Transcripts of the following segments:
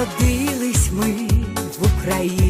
Родились ми в Україні.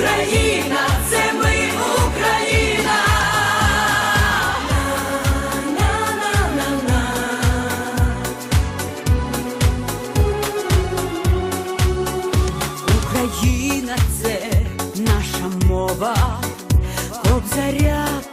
Україна, це ми Україна. На-на-на-на. Україна це наша мова, обзаряд.